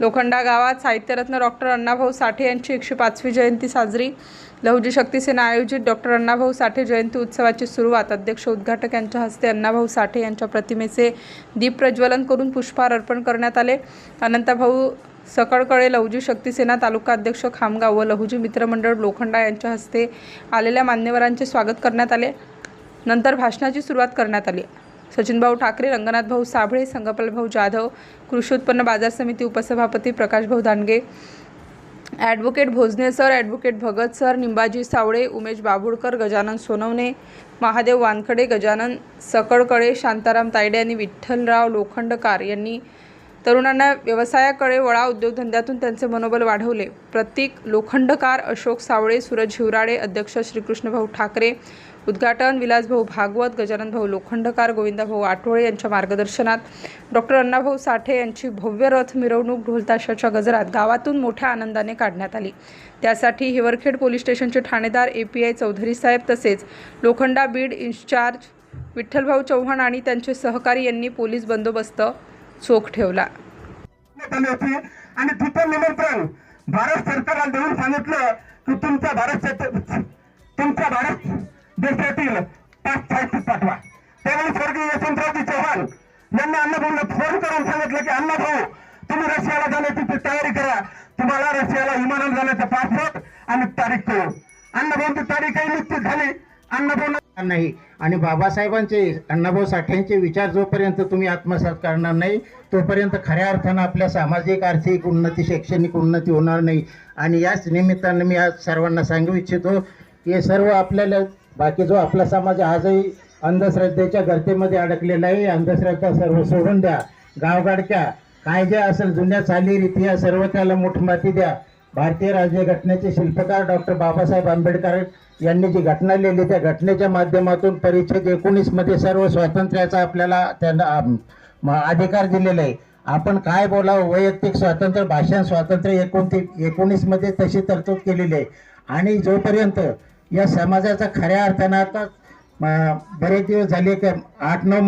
लोखंडा गावात साहित्यरत्न डॉक्टर अण्णाभाऊ साठे यांची एकशे पाचवी जयंती साजरी. लहुजी शक्ती सेना आयोजित डॉक्टर अण्णाभाऊ साठे जयंती उत्सवाची सुरुवात अध्यक्ष उद्घाटक यांच्या हस्ते अण्णाभाऊ साठे यांच्या प्रतिमेचे दीप प्रज्वलन करून पुष्पहार अर्पण करण्यात आले. अनंताभाऊ सकळकडे लहुजी शक्ती सेना तालुका अध्यक्ष खामगाव व लहुजी मित्रमंडळ लोखंडा यांच्या हस्ते आलेल्या मान्यवरांचे स्वागत करण्यात आले. नंतर भाषणाची सुरुवात करण्यात आली. सचिनभाऊ ठाकरे रंगनाथभाऊ साबळे संगपालभाऊ जाधव कृषी उत्पन्न बाजार समिती उपसभापती Prakashbhau Dandge advocate Bhojane sir advocate Bhagat sir Nimbaji Savale Umesh Babudkar Gajanan Sonawane Mahadev Wankhade Gajanan Sakalkade Shantaram Taide आणि विठ्ठलराव लोखंडकार यांनी तरुणांना व्यवसायाकडे वळा उद्योगधंद्यातून त्यांचे मनोबल वाढवले. प्रतीक लोखंडकार अशोक सावळे सूरज हिवराळे अध्यक्ष श्रीकृष्णभाऊ ठाकरे उद्घाटन विलासभाऊ भागवत गजाननभाऊ लोखंडकार गोविंदाभाऊ आठवळे यांच्या मार्गदर्शनात. डॉक्टर अण्णाभाऊ साठे यांची भव्य रथ मिरवणूक ढोलताशाच्या गजरात गावातून मोठ्या आनंदाने काढण्यात आली. त्यासाठी हिवरखेड पोलीस स्टेशनचे ठाणेदार ए पी आय चौधरी साहेब तसेच लोखंडा बीड इन्चार्ज विठ्ठलभाऊ चव्हाण आणि त्यांचे सहकारी यांनी पोलीस बंदोबस्त चोख ठेवला. आणि तिथं निमंत्रण भारत सरकारला देऊन सांगितलं की तुमच्या भारत तुमच्या भारत देशातील पाच साहित्यिक पाठवा. त्यावेळी स्वर्गीय यशवंतरावजी चव्हाण यांनी अण्णाभाऊला फोन करून सांगितलं की अण्णाभाऊ तुम्ही रशियाला जाण्याची तयारी करा तुम्हाला रशियाला विमानात जाण्याचं पासपोर्ट आणि तारीख कळू अण्णाभाऊंची तारीखही निश्चित झाली. अण्णाभाऊ नाही. आणि बाबासाहेबांचे अण्णाभाऊ साठ्यांचे विचार जोपर्यंत तुम्ही आत्मसात करणार नाही तोपर्यंत खऱ्या अर्थानं आपल्या सामाजिक आर्थिक उन्नती शैक्षणिक उन्नती होणार नाही. आणि याच निमित्तानं मी आज सर्वांना सांगू इच्छितो हे सर्व आपल्याला बाकी जो आपला समाज आजही अंधश्रद्धेच्या गर्तेमध्ये अडकलेला आहे. अंधश्रद्धा सर्व सोडून द्या. गावगाडच्या काय जे असेल जुन्या चालीरीती या सर्व त्याला मुठमाती द्या. भारतीय राज्यघटनेचे शिल्पकार डॉक्टर बाबासाहेब आंबेडकर यांनी जी घटना लिहिली त्या घटनेच्या माध्यमातून परिच्छेद एकोणीसमध्ये सर्व स्वातंत्र्याचा आपल्याला त्यांना म- अधिकार दिलेला आहे. आपण काय बोलावं? वैयक्तिक स्वातंत्र्य भाषण स्वातंत्र्य एकोणती एकोणीसमध्ये तशी तरतूद केलेली आहे. आणि जोपर्यंत या समाजाचा खऱ्या अर्थानं आता बरेच दिवस झाले की आठ नऊ